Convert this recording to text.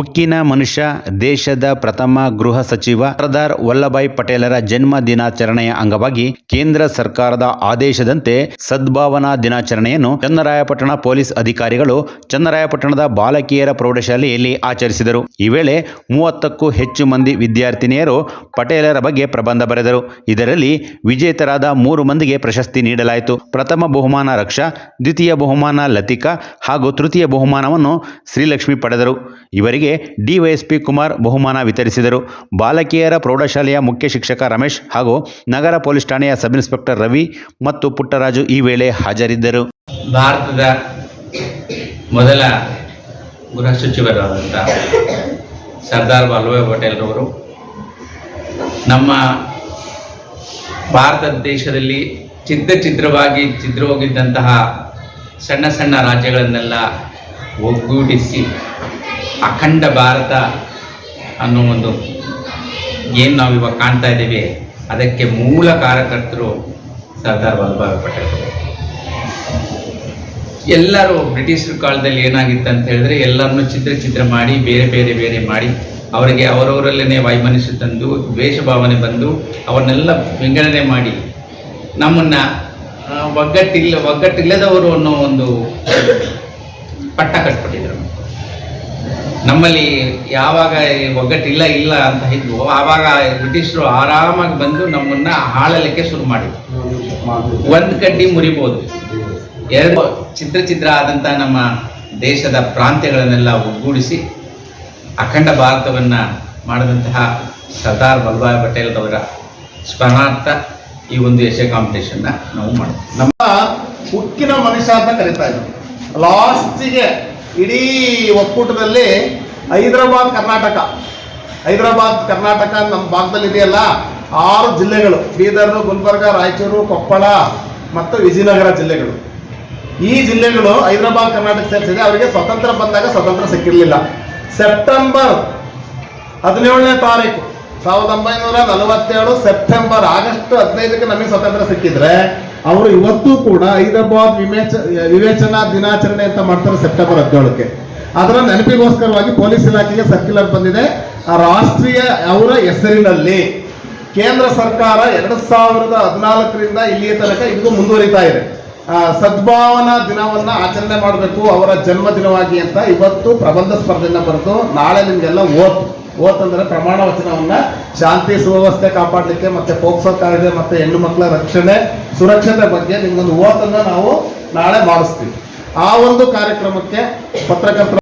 ಉಕ್ಕಿನ ಮನುಷ್ಯ, ದೇಶದ ಪ್ರಥಮ ಗೃಹ ಸಚಿವ ಸರ್ದಾರ್ ವಲ್ಲಭಾಯ್ ಪಟೇಲರ ಜನ್ಮ ದಿನಾಚರಣೆಯ ಅಂಗವಾಗಿ ಕೇಂದ್ರ ಸರ್ಕಾರದ ಆದೇಶದಂತೆ ಸದ್ಭಾವನಾ ದಿನಾಚರಣೆಯನ್ನು ಚನ್ನರಾಯಪಟ್ಟಣ ಪೊಲೀಸ್ ಅಧಿಕಾರಿಗಳು ಚನ್ನರಾಯಪಟ್ಟಣದ ಬಾಲಕಿಯರ ಪ್ರೌಢಶಾಲೆಯಲ್ಲಿ ಆಚರಿಸಿದರು. ಈ ವೇಳೆ ಮೂವತ್ತಕ್ಕೂ ಹೆಚ್ಚು ಮಂದಿ ವಿದ್ಯಾರ್ಥಿನಿಯರು ಪಟೇಲರ ಬಗ್ಗೆ ಪ್ರಬಂಧ ಬರೆದರು. ಇದರಲ್ಲಿ ವಿಜೇತರಾದ ಮೂರು ಮಂದಿಗೆ ಪ್ರಶಸ್ತಿ ನೀಡಲಾಯಿತು. ಪ್ರಥಮ ಬಹುಮಾನ ರಕ್ಷಾ, ದ್ವಿತೀಯ ಬಹುಮಾನ ಲತಿಕಾ ಹಾಗೂ ತೃತೀಯ ಬಹುಮಾನವನ್ನು ಶ್ರೀಲಕ್ಷ್ಮಿ ಪಡೆದರು. ಇವರಿಗೆ ಡಿವೈಎಸ್ಪಿ ಕುಮಾರ್ ಬಹುಮಾನ ವಿತರಿಸಿದರು. ಬಾಲಕಿಯರ ಪ್ರೌಢಶಾಲೆಯ ಮುಖ್ಯ ಶಿಕ್ಷಕ ರಮೇಶ್ ಹಾಗೂ ನಗರ ಪೊಲೀಸ್ ಠಾಣೆಯ ಸಬ್ ಇನ್ಸ್ಪೆಕ್ಟರ್ ರವಿ ಮತ್ತು ಪುಟ್ಟರಾಜು ಈ ವೇಳೆ ಹಾಜರಿದ್ದರು. ಭಾರತದ ಮೊದಲ ಗೃಹ ಸಚಿವರಾದಂಥ ಸರ್ದಾರ್ ವಲ್ಲಭಾಯ್ ಪಟೇಲ್ರವರು ನಮ್ಮ ಭಾರತ ದೇಶದಲ್ಲಿ ಚಿತ್ರ ಚಿತ್ರವಾಗಿ ಚಿತ್ರ ಹೋಗಿದ್ದಂತಹ ಸಣ್ಣ ಸಣ್ಣ ರಾಜ್ಯಗಳನ್ನೆಲ್ಲ ಒಗ್ಗೂಡಿಸಿ ಅಖಂಡ ಭಾರತ ಅನ್ನೋ ಒಂದು ಏನು ನಾವು ಇವಾಗ ಕಾಣ್ತಾ ಇದ್ದೀವಿ, ಅದಕ್ಕೆ ಮೂಲ ಕಾರ್ಯಕರ್ತರು ಸರ್ದಾರ್ ವಲ್ಲಭಾಯಿ ಪಟೇಲ್ ಎಲ್ಲರೂ ಬ್ರಿಟಿಷರ ಕಾಲದಲ್ಲಿ ಏನಾಗಿತ್ತು ಅಂತ ಹೇಳಿದ್ರೆ ಎಲ್ಲರನ್ನು ಚಿತ್ರ ಚಿತ್ರ ಮಾಡಿ, ಬೇರೆ ಬೇರೆ ಬೇರೆ ಮಾಡಿ, ಅವರಿಗೆ ಅವರವರಲ್ಲೇ ವೈಮನಸ್ಸು ತಂದು ದ್ವೇಷ ಭಾವನೆ ಬಂದು ಅವನ್ನೆಲ್ಲ ವಿಂಗಡಣೆ ಮಾಡಿ, ನಮ್ಮನ್ನ ಒಗ್ಗಟ್ಟಿಲ್ಲ, ಒಗ್ಗಟ್ಟಿಲ್ಲದವರು ಅನ್ನೋ ಒಂದು ಪಟ್ಟ ಕಟ್ಬಿಟ್ಟಿದ್ರು ನಮ್ಮಲ್ಲಿ ಯಾವಾಗ ಒಗ್ಗಟ್ಟಿಲ್ಲ ಇಲ್ಲ ಅಂತ ಇದ್ವು ಆವಾಗ ಬ್ರಿಟಿಷರು ಆರಾಮಾಗಿ ಬಂದು ನಮ್ಮನ್ನ ಹಾಳಲಿಕ್ಕೆ ಶುರು ಮಾಡಿದ್ರು. ಒಂದ್ ಕಡ್ಡಿ ಮುರಿಬೋದು. ಎರಡು ಚಿತ್ರ ಚಿತ್ರ ಆದಂಥ ನಮ್ಮ ದೇಶದ ಪ್ರಾಂತ್ಯಗಳನ್ನೆಲ್ಲ ಒಗ್ಗೂಡಿಸಿ ಅಖಂಡ ಭಾರತವನ್ನ ಮಾಡಿದಂತಹ ಸರ್ದಾರ್ ವಲ್ಲಭಾಯ್ ಪಟೇಲ್ ಅವರ ಸ್ಮರಣಾರ್ಥ ಈ ಒಂದು ಯಶ ಕಾಂಪಿಟೇಷನ್ನ ನಾವು ಮಾಡ್ತೀವಿ ನಮ್ಮ ಉಕ್ಕಿನ ಮನುಷ್ಯ ಅಂತ ಕರಿತಾ ಇದ್ರು. ಲಾಸ್ಟಿಗೆ ಇಡೀ ಒಕ್ಕೂಟದಲ್ಲಿ ಹೈದರಾಬಾದ್, ಕರ್ನಾಟಕ. ಹೈದರಾಬಾದ್, ಕರ್ನಾಟಕ ನಮ್ಮ ಭಾಗದಲ್ಲಿ ಇದೆಯಲ್ಲ, ಆರು ಜಿಲ್ಲೆಗಳು. ಬೀದರ್ ಗುಲ್ಬರ್ಗ, ರಾಯಚೂರು, ಕೊಪ್ಪಳ ಮತ್ತು ವಿಜಯನಗರ ಜಿಲ್ಲೆಗಳು. ಈ ಜಿಲ್ಲೆಗಳು ಹೈದರಾಬಾದ್, ಕರ್ನಾಟಕ ಸೇರಿಸಿದೆ. ಅವರಿಗೆ ಸ್ವತಂತ್ರ ಬಂದಾಗ ಸ್ವತಂತ್ರ ಸಿಕ್ಕಿರಲಿಲ್ಲ. ಸೆಪ್ಟೆಂಬರ್ ಹದಿನೇಳನೇ ತಾರೀಕು, ಸಾವಿರದ ಒಂಬೈನೂರ ನಲವತ್ತೇಳು ಸೆಪ್ಟೆಂಬರ್ ಆಗಸ್ಟ್ ಹದಿನೈದಕ್ಕೆ ನಮಗೆ ಸ್ವತಂತ್ರ ಸಿಕ್ಕಿದ್ರೆ, ಅವರು ಇವತ್ತೂ ಕೂಡ ಹೈದರಾಬಾದ್ ವಿಮೇಚ, ವಿವೇಚನಾ ದಿನಾಚರಣೆ ಅಂತ ಮಾಡ್ತಾರೆ ಸೆಪ್ಟೆಂಬರ್ ಹದಿನೇಳಕ್ಕೆ. ಅದರ ನೆನಪಿಗೋಸ್ಕರವಾಗಿ ಪೊಲೀಸ್ ಇಲಾಖೆಗೆ ಸರ್ಕ್ಯುಲರ್ ಬಂದಿದೆ. ರಾಷ್ಟ್ರೀಯ ಅವರ ಹೆಸರಿನಲ್ಲಿ ಕೇಂದ್ರ ಸರ್ಕಾರ ಎರಡು ಸಾವಿರದ ಹದಿನಾಲ್ಕರಿಂದ ಇಲ್ಲಿಯ ತನಕ ಇದು ಮುಂದುವರಿತಾ ಇದೆ. ಸದ್ಭಾವನಾ ದಿನವನ್ನ ಆಚರಣೆ ಮಾಡಬೇಕು, ಅವರ ಜನ್ಮ ದಿನವಾಗಿ ಅಂತ ಇವತ್ತು ಪ್ರಬಂಧ ಸ್ಪರ್ಧೆಯನ್ನ ಬರೆದು ನಾಳೆ ನಿಮ್ಗೆಲ್ಲ ಓತ್. ಓತ್ ಅಂದ್ರೆ ಪ್ರಮಾಣ ವಚನವನ್ನ ಶಾಂತಿ ಸುವ್ಯವಸ್ಥೆ ಕಾಪಾಡಲಿಕ್ಕೆ ಮತ್ತೆ ಪೋಕ್ಸೋ ಕಾಯ್ದೆ ಮತ್ತೆ ಹೆಣ್ಣು ಮಕ್ಕಳ ರಕ್ಷಣೆ, ಸುರಕ್ಷತೆ ಬಗ್ಗೆ ನಿಮ್ಗೊಂದು ಓತನ್ನ ನಾವು ನಾಳೆ ಮಾಡಿಸ್ತೀವಿ. ಆ ಒಂದು ಕಾರ್ಯಕ್ರಮಕ್ಕೆ ಪತ್ರಕರ್ತರ